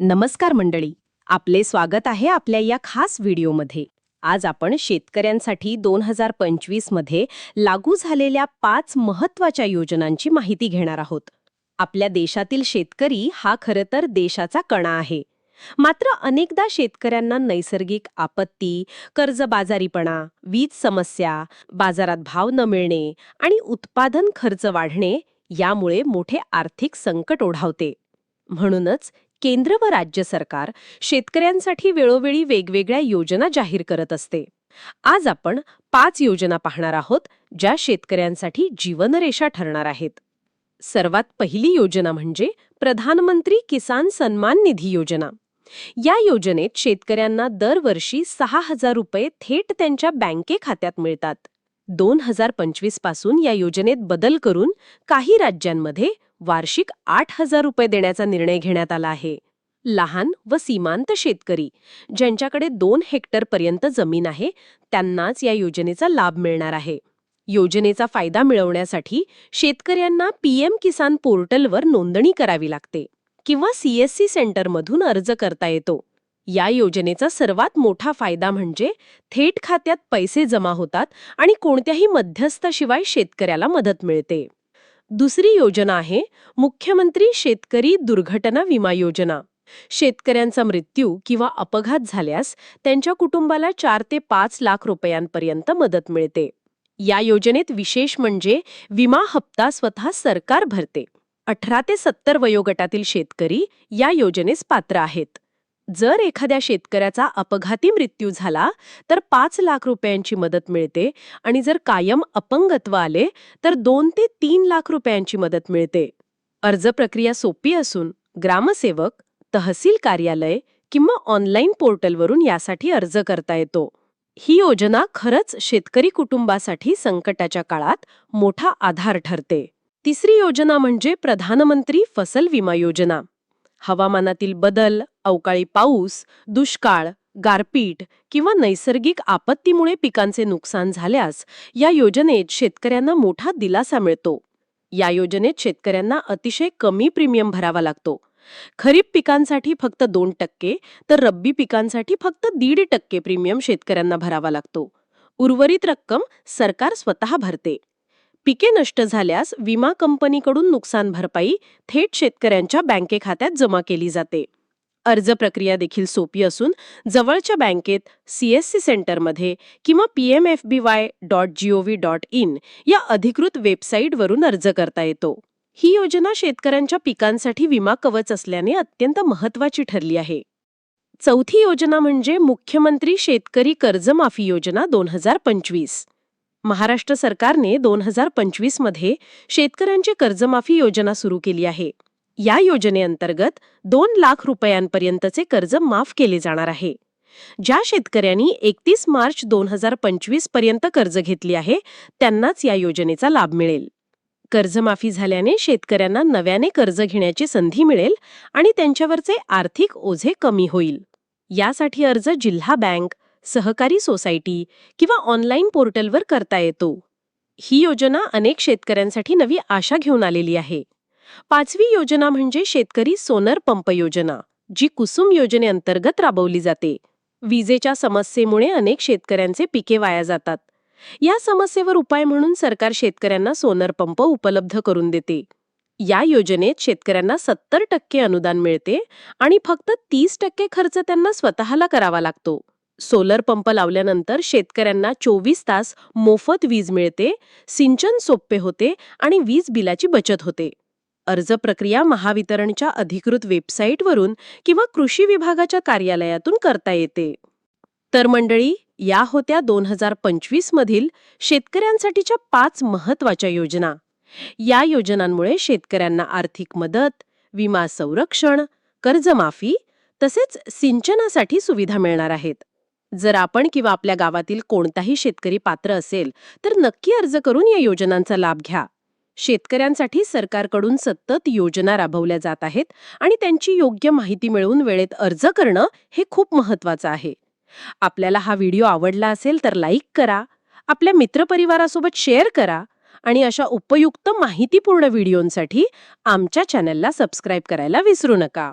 नमस्कार मंडळी. आपले स्वागत आहे आपल्या या खास व्हिडिओमध्ये. आज आपण शेतकऱ्यांसाठी दोन हजार पंचवीसमध्ये लागू झालेल्या पाच महत्त्वाच्या योजनांची माहिती घेणार आहोत. आपल्या देशातील शेतकरी हा खरं तर देशाचा कणा आहे. मात्र अनेकदा शेतकऱ्यांना नैसर्गिक आपत्ती कर्जबाजारीपणा वीज समस्या बाजारात भाव न मिळणे आणि उत्पादन खर्च वाढणे यामुळे मोठे आर्थिक संकट ओढावते. म्हणूनच केंद्र व राज्य सरकार शेतकऱ्यांसाठी वेळोवेळी वेगवेगळ्या योजना जाहीर करत असते. आज आपण पाच योजना पाहणार आहोत ज्या शेतकऱ्यांसाठी जीवनरेषा ठरणार आहेत. सर्वात पहिली योजना म्हणजे प्रधानमंत्री किसान सन्मान निधी योजना. या योजनेत शेतकऱ्यांना दरवर्षी सहा हजार रुपये थेट त्यांच्या बँके खात्यात मिळतात. दोन हजार पंचवीसपासून या योजनेत बदल करून काही राज्यांमध्ये वार्षिक आठ हजार रुपये देण्याचा निर्णय घेण्यात आला आहे. लहान व सीमांत शेतकरी ज्यांच्याकडे दोन हेक्टरपर्यंत जमीन आहे त्यांनाच या योजनेचा लाभ मिळणार आहे. योजनेचा फायदा मिळवण्यासाठी शेतकऱ्यांना पीएम किसान पोर्टलवर नोंदणी करावी लागते किंवा सीएससी सेंटरमधून अर्ज करता येतो. या योजनेचा सर्वात मोठा फायदा म्हणजे थेट खात्यात पैसे जमा होतात आणि कोणत्याही मध्यस्थाशिवाय शेतकऱ्याला मदत मिळते. दुसरी योजना आहे मुख्यमंत्री शेतकरी दुर्घटना विमा योजना. शेतकऱ्यांचा मृत्यू किंवा अपघात झाल्यास त्यांच्या कुटुंबाला चार ते पाच लाख रुपयांपर्यंत मदत मिळते. या योजनेत विशेष म्हणजे विमा हप्ता स्वतः सरकार भरते. अठरा ते सत्तर वयोगटातील शेतकरी या योजनेस पात्र आहेत. जर एखाद्या शेतकऱ्याचा अपघाती मृत्यू झाला तर पाच लाख रुपयांची मदत मिळते आणि जर कायम अपंगत्व आले तर दोन ते तीन लाख रुपयांची मदत मिळते. अर्ज प्रक्रिया सोपी असून ग्रामसेवक तहसील कार्यालय किंवा ऑनलाईन पोर्टलवरून यासाठी अर्ज करता येतो. ही योजना खरंच शेतकरी कुटुंबासाठी संकटाच्या काळात मोठा आधार ठरते. तिसरी योजना म्हणजे प्रधानमंत्री फसल विमा योजना. हवामानातील बदल अवकाळी पाऊस दुष्काळ गारपीट किंवा नैसर्गिक आपत्तीमुळे पिकांचे नुकसान झाल्यास या योजनेत शेतकऱ्यांना मोठा दिलासा मिळतो. या योजनेत शेतकऱ्यांना अतिशय कमी प्रीमियम भरावा लागतो. खरीप पिकांसाठी फक्त दोन टक्के तर रब्बी पिकांसाठी फक्त दीड टक्के प्रीमियम शेतकऱ्यांना भरावा लागतो. उर्वरित रक्कम सरकार स्वतः भरते. पिके नष्ट झाल्यास विमा कंपनीकडून नुकसान भरपाई थेट शेतकऱ्यांच्या बँके खात्यात जमा केली जाते. अर्ज प्रक्रिया देखील सोपी असून जवळच्या बँकेत सीएससी सेंटरमध्ये किंवा PMFBY dot gov dot in या अधिकृत वेबसाईटवरून अर्ज करता येतो. ही योजना शेतकऱ्यांच्या पिकांसाठी विमा कवच असल्याने अत्यंत महत्वाची ठरली आहे. चौथी योजना म्हणजे मुख्यमंत्री शेतकरी कर्जमाफी योजना दोन हजार पंचवीस. महाराष्ट्र सरकारने दोन हजार पंचवीसमध्ये शेतकऱ्यांची कर्जमाफी योजना सुरू केली आहे. या योजनेअंतर्गत दोन लाख रुपयांपर्यंतचे कर्ज माफ केले जाणार आहे. ज्या शेतकऱ्यांनी एकतीस मार्च दोन हजार पंचवीसपर्यंत कर्ज घेतली आहे त्यांनाच या योजनेचा लाभ मिळेल. कर्जमाफी झाल्याने शेतकऱ्यांना नव्याने कर्ज घेण्याची संधी मिळेल आणि त्यांच्यावरचे आर्थिक ओझे कमी होईल. यासाठी अर्ज जिल्हा बँक सहकारी सोसायटी किंवा ऑनलाईन पोर्टलवर करता येतो. ही योजना अनेक शेतकऱ्यांसाठी नवी आशा घेऊन आलेली आहे. पाचवी योजना म्हणजे शेतकरी सोनर पंप योजना जी कुसुम योजनेअंतर्गत राबवली जाते. विजेच्या समस्येमुळे अनेक शेतकऱ्यांचे पिके वाया जातात. या समस्येवर उपाय म्हणून सरकार शेतकऱ्यांना सोनर पंप उपलब्ध करून देते. या योजनेत शेतकऱ्यांना सत्तर टक्के अनुदान मिळते आणि फक्त तीस टक्के खर्च त्यांना स्वतःला करावा लागतो. सोलर पंप लावल्यानंतर शेतकऱ्यांना चोवीस तास मोफत वीज मिळते सिंचन सोपे होते आणि वीज बिलाची बचत होते. अर्ज प्रक्रिया महावितरणच्या अधिकृत वेबसाईटवरून किंवा कृषी विभागाच्या कार्यालयातून करता येते. तर मंडळी या होत्या दोन हजार पंचवीस मधील शेतकऱ्यांसाठीच्या पाच महत्त्वाच्या योजना. या योजनांमुळे शेतकऱ्यांना आर्थिक मदत विमा संरक्षण कर्जमाफी तसेच सिंचनासाठी सुविधा मिळणार आहेत. जर आपण किंवा आपल्या गावातील कोणताही शेतकरी पात्र असेल तर नक्की अर्ज करून या योजनांचा लाभ घ्या. शेतकऱ्यांसाठी सरकारकडून सतत योजना राबवल्या जात आहेत आणि त्यांची योग्य माहिती मिळवून वेळेत अर्ज करणं हे खूप महत्वाचं आहे. आपल्याला हा व्हिडिओ आवडला असेल तर लाईक करा आपल्या मित्रपरिवारासोबत शेअर करा आणि अशा उपयुक्त माहितीपूर्ण व्हिडिओंसाठी आमच्या चॅनलला सबस्क्राईब करायला विसरू नका.